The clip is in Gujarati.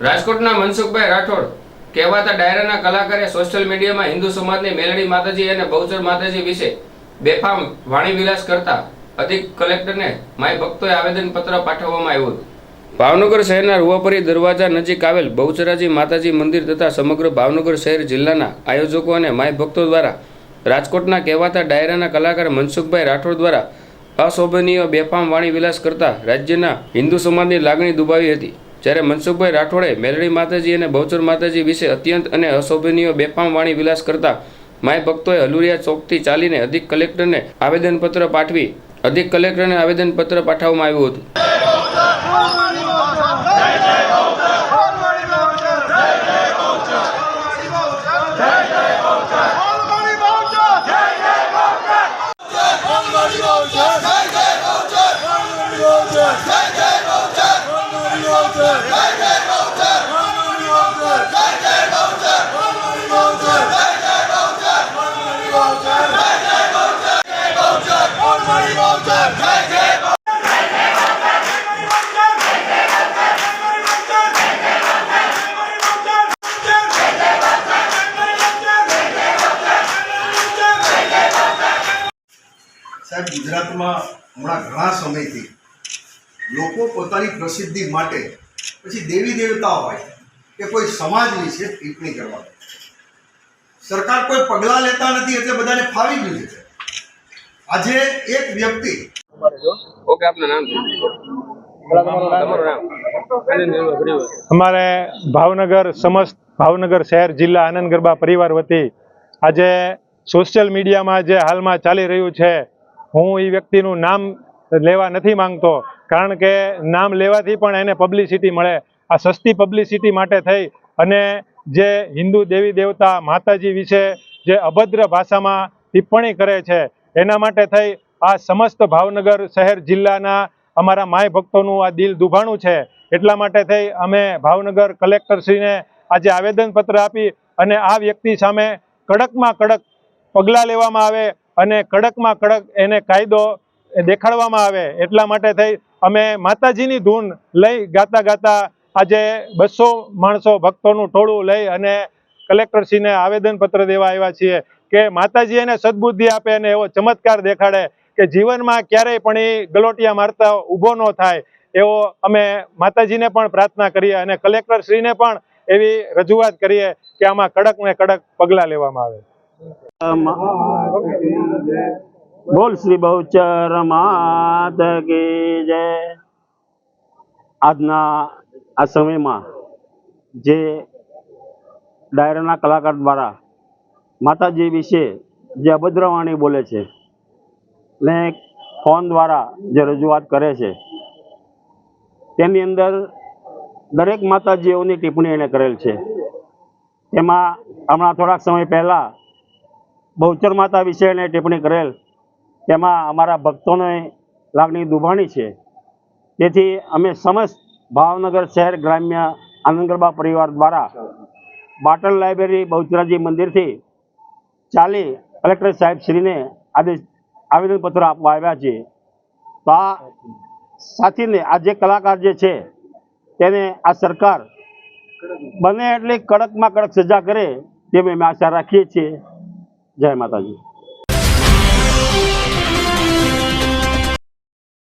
રાજકોટના મનસુખભાઈ રાઠોડ કહેવાતા ડાયરાના કલાકારે સોશિયલ મીડિયામાં હિન્દુ સમાજની મેલડી માતાજી અને બહુચર માતાજી વિશે બેફામ વાણીવિલાસ કરતા અધિક કલેક્ટરને માય ભક્તોએ આવેદનપત્ર પાઠવવામાં આવ્યું હતું. ભાવનગર શહેરના રૂવાપરી દરવાજા નજીક આવેલ બહુચરાજી માતાજી મંદિર તથા સમગ્ર ભાવનગર શહેર જિલ્લાના આયોજકો અને માય ભક્તો દ્વારા રાજકોટના કહેવાતા ડાયરાના કલાકાર મનસુખભાઈ રાઠોડ દ્વારા અશોભનીય બેફામ વાણી વિલાસ કરતા રાજ્યના હિન્દુ સમાજની લાગણી દુભાવી હતી. જ્યારે મનસુખભાઈ રાઠોડે મેલડી માતાજી અને બહુચર માતાજી વિશે અત્યંત અને અશોભનીય બેફામ વાણી વિલાસ કરતા માય ભક્તોએ હલુરિયા ચોકથી ચાલીને અધિક કલેક્ટરને આવેદનપત્ર પાઠવી, અધિક કલેક્ટરને આવેદનપત્ર પાઠવવામાં આવ્યું હતું. સાહેબ ગુજરાતમાં હમણાં ઘણા સમયથી લોકો પોતાની પ્રસિદ્ધિ માટે પછી દેવી દેવતા હોય કે કોઈ સમાજ વિશે ટિપ્પણી કરવા સરકાર કોઈ પગલાં લેતા નથી એટલે બધાને ફાવી ગયું છે. આજે એક વ્યક્તિ ઓકે આપનું નામ અમારે ભાવનગર સમસ્ત ભાવનગર શહેર જિલ્લા આનંદ ગરબા પરિવાર વતી આજે સોશિયલ મીડિયામાં જે હાલમાં ચાલી રહ્યું છે હું એ વ્યક્તિનું નામ લેવા નથી માંગતો. કારણ કે નામ લેવાથી પણ એને પબ્લિસિટી મળે. આ સસ્તી પબ્લિસિટી માટે થઈ અને જે હિન્દુ દેવી દેવતા માતાજી વિશે જે અભદ્ર ભાષામાં ટિપ્પણી કરે છે, એના માટે થઈ આ સમસ્ત ભાવનગર શહેર જિલ્લાના અમારા માય ભક્તોનું આ દિલ દુભાણું છે. એટલા માટે થઈ અમે ભાવનગર કલેક્ટરશ્રીને આજે આવેદનપત્ર આપી અને આ વ્યક્તિ સામે કડકમાં કડક પગલાં લેવામાં આવે અને કડકમાં કડક એને કાયદો દેખાડવામાં આવે. એટલા માટે થઈ અમે માતાજીની ધૂન લઈ ગાતા ગાતા આજે બસો માણસો ભક્તોનું ટોળું લઈ અને કલેક્ટરશ્રીને આવેદનપત્ર દેવા આવ્યા છીએ કે માતાજી એને સદબુદ્ધિ આપે અને એવો ચમત્કાર દેખાડે કે જીવનમાં ક્યારેય પણ એ ગલોટિયા મારતા ઊભો ન થાય એવો અમે માતાજીને પણ પ્રાર્થના કરીએ અને કલેક્ટરશ્રીને પણ એવી રજૂઆત કરીએ કે આમાં કડક ને કડક પગલાં લેવામાં આવે. બોલ શ્રી બહુચર માત કી જય. આજના આ સમયમાં જે ડાયરાના કલાકાર દ્વારા માતાજી વિશે જે અભદ્રવાણી બોલે છે ને ફોન દ્વારા જે રજૂઆત કરે છે, તેની અંદર દરેક માતાજીઓની ટિપ્પણી એને કરેલ છે. તેમાં હમણાં થોડાક સમય પહેલાં બહુચર માતા વિશે એને ટિપ્પણી કરેલ તેમાં અમારા ભક્તોને લાગણી દુભાણી છે. તેથી અમે સમસ્ત ભાવનગર શહેર ગ્રામ્ય આનંદગરબા પરિવાર દ્વારા બાટલ લાઇબ્રેરી બહુચરાજી મંદિરથી ચાલી કલેક્ટર સાહેબ શ્રીને આદેશ આવેદનપત્ર આપવા આવ્યા છીએ. તો આ સાથીને આ જે કલાકાર જે છે, તેને આ સરકાર બને એટલી કડકમાં કડક સજા કરે તેવી અમે આશા રાખીએ છીએ. જય માતાજી.